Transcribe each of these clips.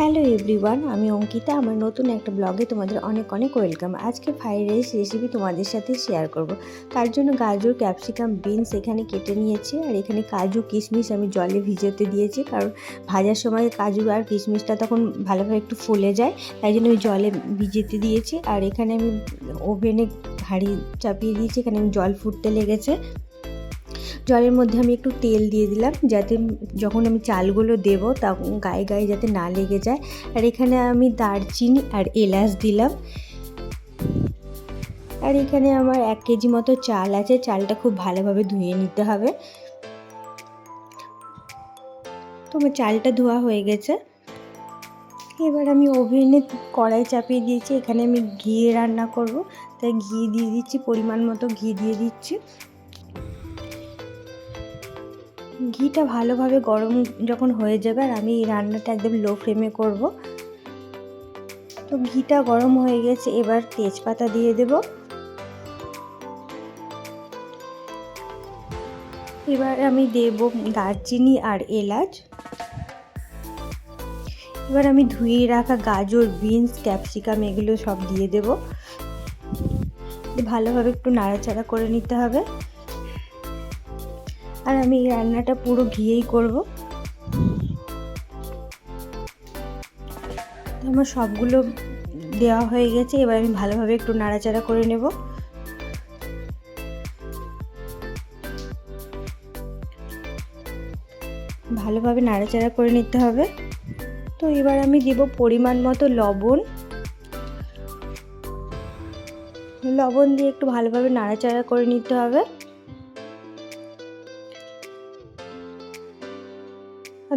Hello everyone, আমি অঙ্কিতা। আমার নতুন একটা ব্লগে তোমাদের অনেক অনেক ওয়েলকাম। আজকে ফ্রাইড রাইস রেসিপি তোমাদের সাথে শেয়ার করব। তার জন্য গাজর, ক্যাপসিকাম, বিনস এখানে কেটে নিয়েছি। আর এখানে কাজু, কিশমিশ আমি জলে ভিজাতে দিয়েছি। কারণ ভাজার সময় কাজু আর কিশমিশটা তখন ভালোভাবে একটু ফুলে যায়। তাই জন্য আমি জলে ভিজেতে দিয়েছি। আর এখানে আমি ওভেনে হাঁড়ি চাপিয়ে দিয়েছি। এখানে আমি জল ফুটতে লেগেছে। জলের মধ্যে আমি একটু তেল দিয়ে দিলাম, যাতে যখন আমি চালগুলো দেব তখন গায়ে গায়ে যাতে না লেগে যায়। আর এখানে আমি দারচিনি আর এলাচ দিলাম। আর এখানে আমার এক কেজি মতো চাল আছে, চালটা খুব ভালোভাবে ধুয়ে নিতে হবে। তো আমার চালটা ধোয়া হয়ে গেছে। এবার আমি ওভেনে কড়াই চাপিয়ে দিয়েছি, এখানে আমি ঘি রান্না করব। তাই ঘি দিয়ে দিচ্ছি, পরিমাণ মতো ঘি দিয়ে দিচ্ছি। ঘিটা ভালোভাবে গরম যখন হয়ে যাবে আর আমি এই রান্নাটা একদম লো ফ্লেমে করব। তো ঘিটা গরম হয়ে গেছে, এবার তেজপাতা দিয়ে দেব। এবার আমি দেব দারচিনি আর এলাচ। এবার আমি ধুয়ে রাখা গাজর, বিনস, ক্যাপসিকাম এগুলো সব দিয়ে দেব। ভালোভাবে একটু নাড়াচাড়া করে নিতে হবে। আর আমি এই রান্নাটা পুরো ঘিয়েই করব। আমার সবগুলো দেওয়া হয়ে গেছে, এবার আমি ভালোভাবে একটু নাড়াচাড়া করে নেব। ভালোভাবে নাড়াচাড়া করে নিতে হবে। তো এবার আমি দেব পরিমাণ মতো লবণ। লবণ দিয়ে একটু ভালোভাবে নাড়াচাড়া করে নিতে হবে।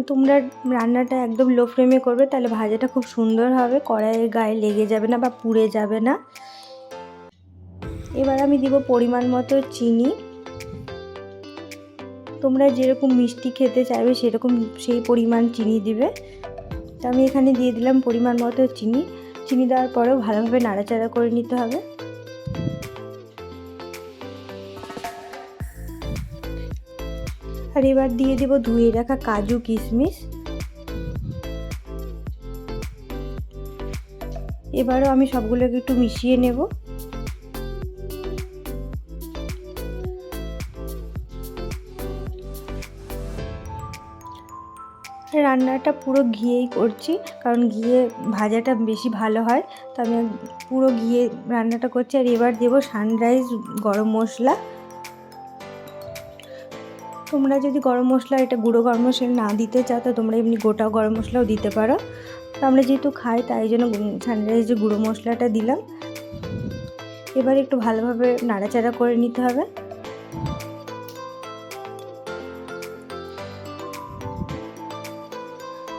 তোমরা রান্নাটা একদম লো ফ্লেমে করবে, তাহলে ভাজাটা খুব সুন্দর হবে, কড়াইয়ের গায়ে লেগে যাবে না বা পুড়ে যাবে না। এবার আমি দিব পরিমাণ মতো চিনি। তোমরা যেরকম মিষ্টি খেতে চাইবে, সেরকম সেই পরিমাণ চিনি দিবে। তো আমি এখানে দিয়ে দিলাম পরিমাণ মতো চিনি। চিনি দেওয়ার পরেও ভালোভাবে নাড়াচাড়া করে নিতে হবে। আর এবার দিয়ে দেব ধুয়ে রাখা কাজু কিশমিশ। এবারও আমি সবগুলোকে একটু মিশিয়ে নেব। রান্নাটা পুরো ঘিয়েই করছি, কারণ ঘিয়ে ভাজাটা বেশি ভালো হয়। তো আমি পুরো ঘিয়ে রান্নাটা করছি, আর এবার দেবো সানরাইজ গরম মশলা। তোমরা যদি গরম মশলা, এটা গুঁড়ো গরম মশলা না দিতে চাও, তো তোমরা এমনি গোটা গরম মশলাও দিতে পারো। তো আমরা যেহেতু খাই, তাই জন্য সানরাইজে গুঁড়ো মশলাটা দিলাম। এবার একটু ভালোভাবে নাড়াচাড়া করে নিতে হবে।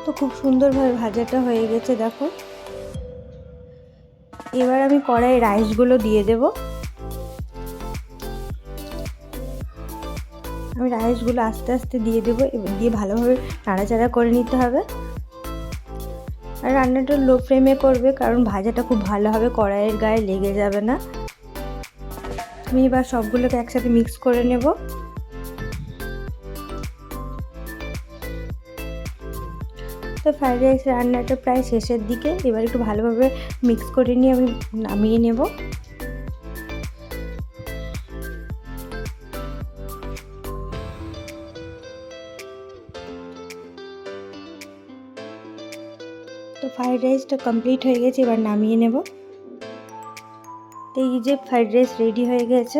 তো খুব সুন্দরভাবে ভাজাটা হয়ে গেছে, দেখো। এবার আমি কড়াই রাইসগুলো দিয়ে দেবো। আমি রাইসগুলো আস্তে আস্তে দিয়ে দেবো দিয়ে ভালোভাবে নাড়াচাড়া করে নিতে হবে। আর রান্নাটা লো ফ্লেমে করবে কারণ ভাজাটা খুব ভালো হবে, কড়াইয়ের গায়ে লেগে যাবে না। আমি এবার সবগুলোকে একসাথে মিক্স করে নেব। তো ফ্রাইড রাইস রান্নাটা প্রায় শেষের দিকে, এবার একটু ভালোভাবে মিক্স করে নিয়ে আমি নামিয়ে নেব। তো ফ্রাইড রাইসটা কমপ্লিট হয়ে গেছে, এবার নামিয়ে নেব। তো এই যে ফ্রাইড রাইস রেডি হয়ে গেছে,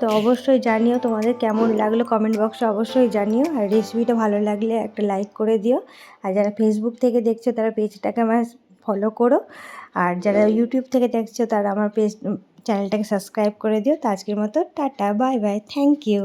তো অবশ্যই জানিও তোমাদের কেমন লাগল কমেন্ট বক্সে অবশ্যই জানিও, আর রেসিপিটা ভালো লাগলে একটা লাইক করে দিও। আর যারা ফেসবুক থেকে দেখছ, তারা পেজটাকে আমার ফলো করো। আর যারা ইউটিউব থেকে দেখছ, তারা আমার পেজ চ্যানেলটাকে সাবস্ক্রাইব করে দিও। তো আজকের মতো, tata bye bye thank you